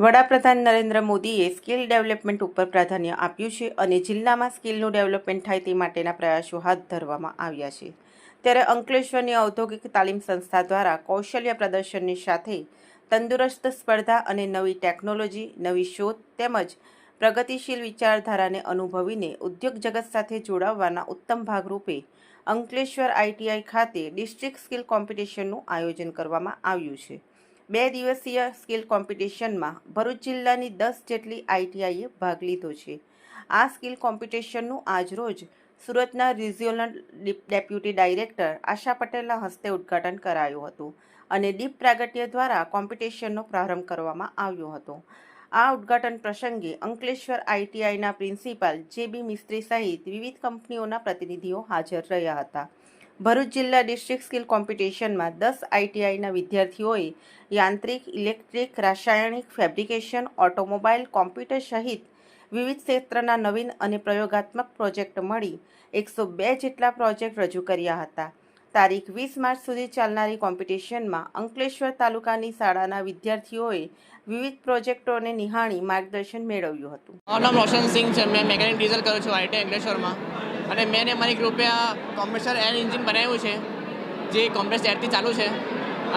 વડાપ્રધાન નરેન્દ્ર મોદીએ skill development ઉપર પ્રાધાન્ય આપ્યું છે અને જિલ્લામાં સ્કિલનું ડેવલપમેન્ટ થાય તે માટેના પ્રયાસો હાથ ધરવામાં આવ્યા છે. ત્યારે અંકલેશ્વરની ઔદ્યોગિક તાલીમ સંસ્થા દ્વારા કૌશલ્ય પ્રદર્શનની સાથે તંદુરસ્ત સ્પર્ધા અને નવી ટેકનોલોજી, નવી શોધ તેમજ પ્રગતિશીલ વિચારધારાને અનુભવીને ઉદ્યોગ જગત સાથે જોડાવવાના ઉત્તમ ભાગરૂપે અંકલેશ્વર આઈટીઆઈ ખાતે ડિસ્ટ્રિક્ટ સ્કિલ કોમ્પિટિશનનું આયોજન કરવામાં આવ્યું છે. બે દિવસીય સ્કિલ કોમ્પિટિશનમાં ભરૂચ જિલ્લાની દસ જેટલી આઈટીઆઈએ ભાગ લીધો છે. આ સ્કિલ કોમ્પિટિશનનું આજરોજ સુરતના રિજિયોનલ ડેપ્યુટી ડાયરેક્ટર આશા પટેલના હસ્તે ઉદ્ઘાટન કરાયું હતું અને દીપ પ્રાગટ્ય દ્વારા કોમ્પિટિશનનો પ્રારંભ કરવામાં આવ્યો હતો. આ ઉદ્ઘાટન પ્રસંગે અંકલેશ્વર આઈટીઆઈના પ્રિન્સિપાલ જે બી મિસ્ત્રી સહિત વિવિધ કંપનીઓના પ્રતિનિધિઓ હાજર રહ્યા હતા. ભરૂચ જિલ્લા ડિસ્ટ્રિક્ટ સ્કિલ કોમ્પિટિશનમાં દસ આઈટીઆઈના વિદ્યાર્થીઓએ યાંત્રિક, ઇલેક્ટ્રિક, રાસાયણિક, ફેબ્રિકેશન, ઓટોમોબાઈલ, કોમ્પ્યુટર સહિત વિવિધ ક્ષેત્રના નવીન અને પ્રયોગાત્મક પ્રોજેક્ટ મળી એકસો બે જેટલા પ્રોજેક્ટ રજૂ કર્યા હતા. તારીખ વીસ માર્ચ સુધી ચાલનારી કોમ્પિટિશનમાં અંકલેશ્વર તાલુકાની શાળાના વિદ્યાર્થીઓએ વિવિધ પ્રોજેક્ટોને નિહાળી માર્ગદર્શન મેળવ્યું હતું. મારું નામ રોશન સિંહ છે. મેં મેકેનિક ડીઝલ કરું છું આઈટી અંકલેશ્વરમાં. અને મેં ને મારી ગ્રુપે આ કોમ્પ્રેસર એર એન્જિન બનાવ્યું છે, જે કોમ્પ્રેસ એરથી ચાલુ છે.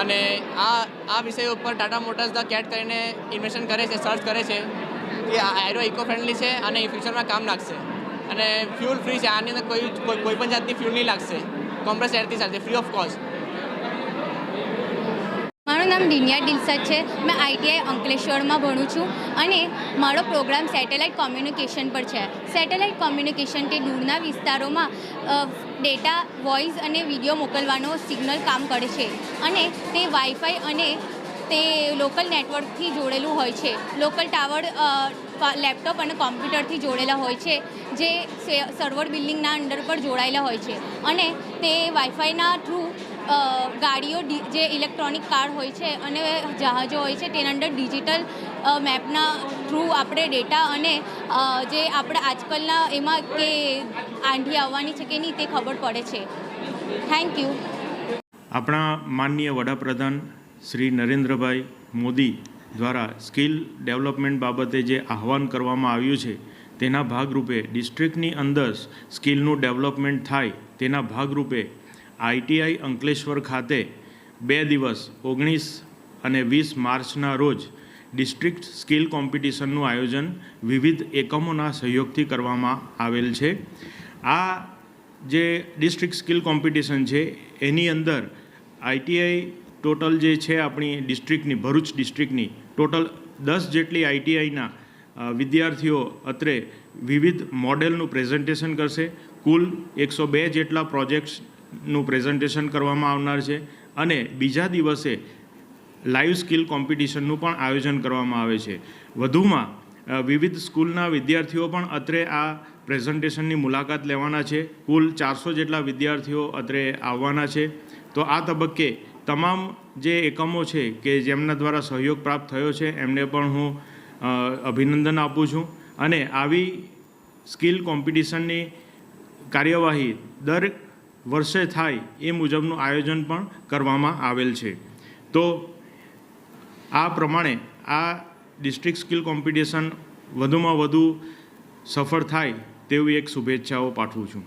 અને આ આ વિષય ઉપર ટાટા મોટર્સ ધ કેટ કરીને ઇન્વેસ્ટમેન્ટ કરે છે સર્ચ કરે છે કે આ એરો ઇકો ફ્રેન્ડલી છે અને ફ્યુચરમાં કામ લાગશે. અને ફ્યુલ ફ્રી છે, આની અંદર કોઈ કોઈ પણ જાતની ફ્યુલ નહીં લાગશે. કોમ્પ્રેસ એરથી ચાલશે ફ્રી ઓફ કોસ્ટ મારું નામ દિન્યા દિલસદ છે. મેં આઈટીઆઈ અંકલેશ્વરમાં ભણું છું અને મારો પ્રોગ્રામ સેટેલાઇટ કોમ્યુનિકેશન પર છે. સેટેલાઇટ કોમ્યુનિકેશન કે દૂરના વિસ્તારોમાં ડેટા, વોઇસ અને વીડિયો મોકલવાનો સિગ્નલ કામ કરે છે અને તે વાઈફાઈ અને તે લોકલ નેટવર્કથી જોડેલું હોય છે. લોકલ ટાવર લેપટોપ અને કોમ્પ્યુટરથી જોડેલા હોય છે, જે સર્વર બિલ્ડિંગના અંડર પર જોડાયેલા હોય છે. અને તે વાઈફાઈના થ્રુ ગાડીઓ જે ઇલેક્ટ્રોનિક કાર હોય છે અને જહાજો હોય છે, તેના અંદર ડિજિટલ મેપના થ્રુ આપણે ડેટા અને જે આપણે આજકાલના એમાં કે આંધી આવવાની છે કે નહીં તે ખબર પડે છે. થેન્ક યુ આપણા માનનીય વડાપ્રધાન શ્રી નરેન્દ્રભાઈ મોદી દ્વારા સ્કિલ ડેવલપમેન્ટ બાબતે જે આહવાન કરવામાં આવ્યું છે, તેના ભાગરૂપે ડિસ્ટ્રિક્ટની અંદર સ્કિલનું ડેવલપમેન્ટ થાય તેના ભાગરૂપે આઈટીઆઈ અંકલેશ્વર ખાતે બે દિવસ, ઓગણીસ અને વીસ માર્ચના રોજ ડિસ્ટ્રિક્ટ સ્કિલ કોમ્પિટિશનનું આયોજન વિવિધ એકમોના સહયોગથી કરવામાં આવેલ છે. આ જે ડિસ્ટ્રિક્ટ સ્કિલ કોમ્પિટિશન છે, એની અંદર આઈટીઆઈ ટોટલ જે છે આપણી ડિસ્ટ્રિક્ટની, ભરૂચ ડિસ્ટ્રિક્ટની ટોટલ દસ જેટલી આઈટીઆઈના વિદ્યાર્થીઓ અત્રે વિવિધ મોડેલનું પ્રેઝન્ટેશન કરશે. કુલ એકસો બે જેટલા પ્રોજેક્ટ્સનું પ્રેઝન્ટેશન કરવામાં આવનાર છે અને બીજા દિવસે લાઈવ સ્કિલ કોમ્પિટિશનનું પણ આયોજન કરવામાં આવે છે. વધુમાં વિવિધ સ્કૂલના વિદ્યાર્થીઓ પણ અત્રે આ પ્રેઝન્ટેશનની મુલાકાત લેવાના છે. કુલ ચારસો જેટલા વિદ્યાર્થીઓ અત્રે આવવાના છે. તો આ તબક્કે તમામ જે એકમો છે કે જેમના દ્વારા સહયોગ પ્રાપ્ત થયો છે, એમને પણ હું અભિનંદન આપું છું. અને આવી સ્કિલ કોમ્પિટિશનની કાર્યવાહી દર વર્ષે થાય એ મુજબનું આયોજન પણ કરવામાં આવેલ છે. તો આ પ્રમાણે આ ડિસ્ટ્રિક્ટ સ્કિલ કોમ્પિટિશન વધુમાં વધુ સફળ થાય તેવી એક શુભેચ્છાઓ પાઠવું છું.